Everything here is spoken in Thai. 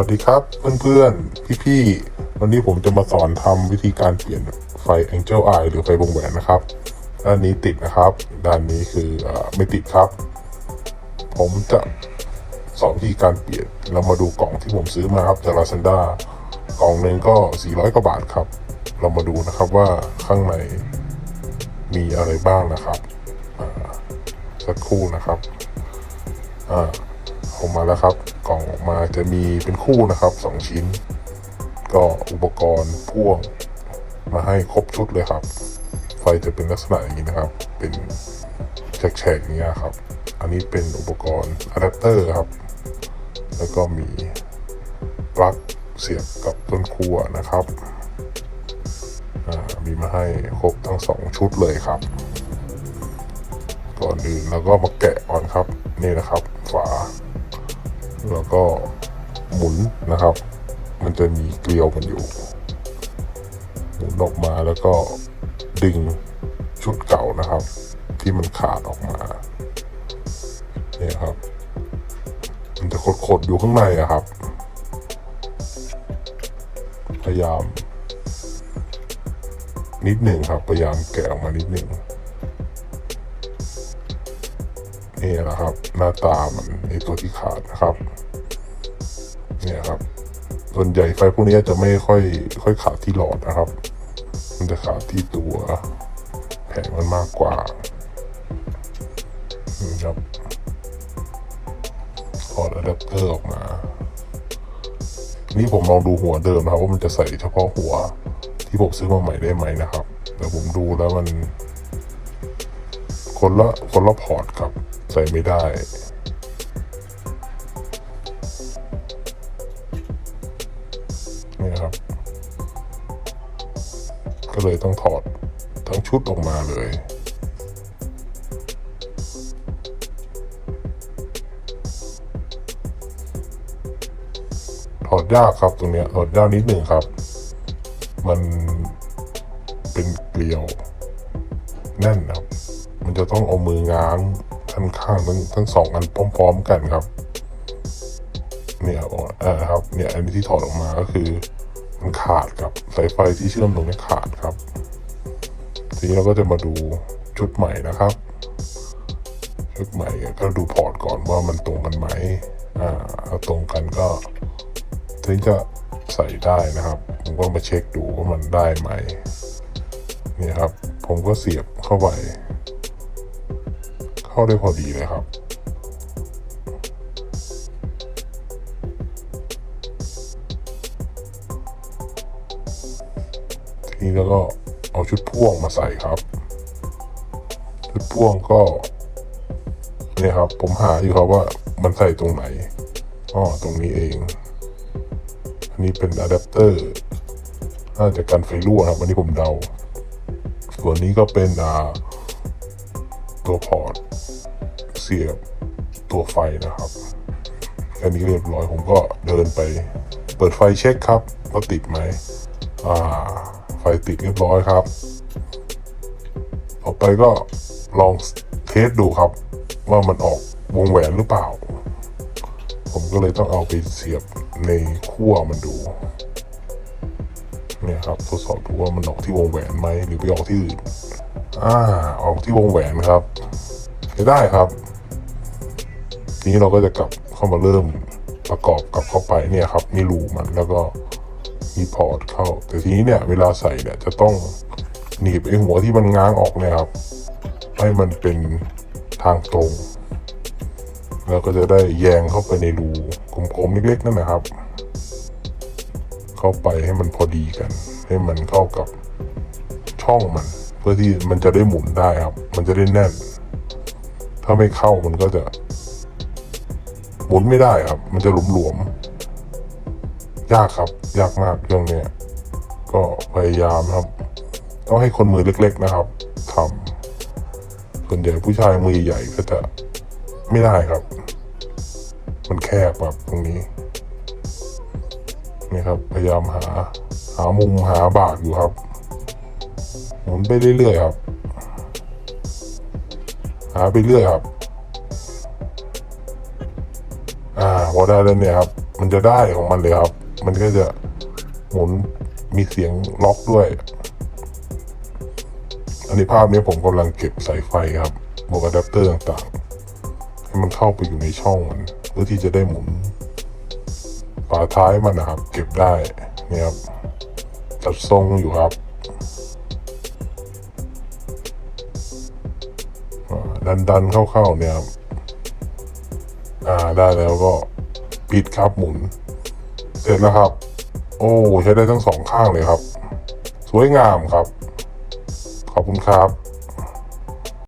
วัสดีครับเพื่อนๆ พี่ๆ วันนี้ผมจะมาสอนทำวิธีการเปลี่ยนไฟ Angel Eye หรือไฟวงแหวนนะครับ ด้านนี้ติดนะครับ ด้านนี้คืออไม่ติดครับ ผมจะสอนวิธีการเปลี่ยน เรามาดูกล่องที่ผมซื้อมาครับจาก Lazada กล่องหนึ่งก็ 400 กว่าบาทครับ เรามาดูนะครับว่าข้างในมีอะไรบ้างนะครับสักครู่นะครับ อ่า ออกมาแล้วครับ กล่องออกมาจะมีเป็นคู่นะครับสองชิ้น ก็อุปกรณ์พ่วงมาให้ครบชุดเลยครับ ไฟจะเป็นลักษณะอย่างนี้นะครับ เป็นแฉกๆอย่างนี้ครับ อันนี้เป็นอุปกรณ์อะแดปเตอร์ครับ แล้วก็มีปลั๊กเสียบกับต้นขั้วนะครับ มีมาให้ครบทั้งสองชุดเลยครับ ก่อนอื่นเราก็มาแกะก่อนครับ นี่นะครับ ฝา แล้วก็หมุนนะครับ มันจะมีเกลียวมันอยู่ หมุนออกมาแล้วก็ดึงชุดเก่านะครับ ที่มันขาดออกมาเนี่ยครับ มันจะขดๆอยู่ข้างในอะครับ พยายาม นิดหนึ่งครับ พยายามแกะออกมานิดหนึ่งนี่แหละครับ หน้าตามันในตัวที่ขาดนะครับ เนี่ยครับ ส่วนใหญ่ไฟพวกนี้จะไม่ค่อยค่อยขาดที่หลอดนะครับ มันจะขาดที่ตัวแผงมันมากกว่านี่ครับถอดอะแดปเตอร์ออกมา นี่ผมลองดูหัวเดิมนะครับว่ามันจะใส่เฉพาะหัวที่ผมซื้อมาใหม่ได้ไหมนะครับแต่ผมดูแล้วมัน คนละคนละพอร์ตครับ ใส่ไม่ได้ ก็เลยต้องถอดทั้งชุดออกมาเลย ถอดยากครับตรงเนี้ยถอดยากนิดหนึ่งครับ มันเป็นเกลียว แน่นครับ มันจะต้องเอามือง้างทั้งข้างทั้งทั้งสองอันพร้อม ๆ กันครับ เนี่ยอ่าครับ เนี่ยอันนี้ที่ถอดออกมาก็คือ มันขาดครับสายไฟที่เชื่อมตรงนี้ขาดครับ ทีนี้เราก็จะมาดูชุดใหม่นะครับ ชุดใหม่ก็ดูพอร์ตก่อนว่ามันตรงกันไหมอ่าถ้าตรงกันก็ถึงจะใส่ได้นะครับ ผมก็มาเช็คดูว่ามันได้ไหมนี่ครับ ผมก็เสียบเข้าไป เข้าได้พอดีเลยครับ นี้แล้วก็เอาชุดพ่วงมาใส่ครับ ชุดพ่วงก็เนี่ยครับ ผมหาอยู่ครับว่ามันใส่ตรงไหนอ๋อตรงนี้เอง อันนี้เป็นอะแดปเตอร์น่าจะกันไฟรั่วครับอันนี้ผมเดา ส่วนนี้ก็เป็นอ่าตัวพอร์ตเสียบตัวไฟนะครับอันนี้เรียบร้อยผมก็เดินไป เปิดไฟเช็คครับว่าติดไหมอ่า ฟติดเรียบร้อยครับ ต่อไปก็ลองเทสดูครับ ว่ามันออกวงแหวนหรือเปล่า ผมก็เลยต้องเอาไปเสียบในขั้วมันดู เนี่ยครับทดสอบดูว่ามันออกที่วงแหวนไหมหรือไปออกที่อื่นอ่าออกที่วงแหวนครับใช้ได้ครับ ทีนี้เราก็จะกลับเข้ามาเริ่มประกอบกลับเข้าไปเนี่ยครับนี่รูมันแล้วก็ มีพอร์ตเข้า แต่ทีนี้เนี่ยเวลาใส่เนี่ยจะต้องหนีบไอ้หัวที่มันง้างออกเนี่ยครับ ให้มันเป็นทางตรง แล้วก็จะได้แยงเข้าไปในรูกลมๆเล็กๆนั่นนะครับ เข้าไปให้มันพอดีกัน ให้มันเข้ากับช่องมัน เพื่อที่มันจะได้หมุนได้ครับ มันจะได้แน่น ถ้าไม่เข้ามันก็จะหมุนไม่ได้ครับ มันจะหลวมๆ ยากครับ ยากมากเรื่องเนี้ยก็พยายามครับ ต้องให้คนมือเล็ก ๆนะครับทำส่วนใหญ่ผู้ชายมือใหญ่ก็จะไม่ได้ครับ มันแคบแบบตรงนี้นี่ครับ พยายามหา หามุมหาบากอยู่ครับหมุนไปเรื่อยๆครับ หาไปเรื่อยครับ อ่าพอได้แล้วเนี่ยครับ มันจะได้ของมันเลยครับ มันก็จะหมุนมีเสียงล็อกด้วย อันนี้ภาพนี้ผมกำลังเก็บสายไฟครับบวกอะแดปเตอร์ต่างๆ ให้มันเข้าไปอยู่ในช่องมันเพื่อที่จะได้หมุนฝาท้ายมันนะครับ เก็บได้เนี่ยครับจัดทรงอยู่ครับดันดันๆเข้าๆเนี่ยครับอ่าได้แล้วก็ปิดครับหมุน เสร็จแล้วครับ โอ้ใช้ได้ทั้งสองข้างเลยครับ สวยงามครับ ขอบคุณครับ